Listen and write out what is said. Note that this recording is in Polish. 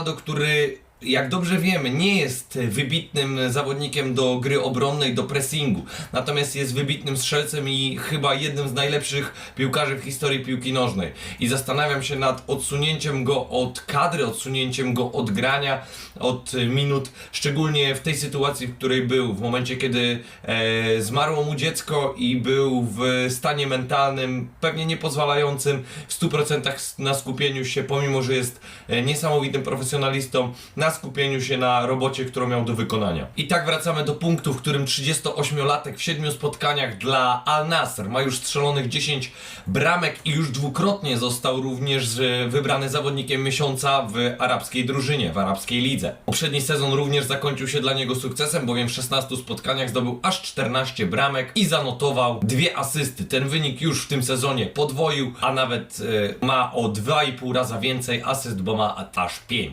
Ronaldo, który jak dobrze wiemy, nie jest wybitnym zawodnikiem do gry obronnej, do pressingu. Natomiast jest wybitnym strzelcem i chyba jednym z najlepszych piłkarzy w historii piłki nożnej. I zastanawiam się nad odsunięciem go od kadry, odsunięciem go od grania, od minut, szczególnie w tej sytuacji, w której był, w momencie kiedy e, zmarło mu dziecko i był w stanie mentalnym, pewnie nie pozwalającym w 100% na skupieniu się, pomimo że jest e, niesamowitym profesjonalistą, na skupieniu się na robocie, którą miał do wykonania. I tak wracamy do punktu, w którym 38-latek w 7 spotkaniach dla Al Nasr ma już strzelonych 10 bramek i już dwukrotnie został również e, wybrany zawodnikiem miesiąca w arabskiej drużynie, w arabskiej lidze. Poprzedni sezon również zakończył się dla niego sukcesem, bowiem w 16 spotkaniach zdobył aż 14 bramek i zanotował dwie asysty. Ten wynik już w tym sezonie podwoił, a nawet e, ma o 2,5 raza więcej asyst, bo ma aż 5.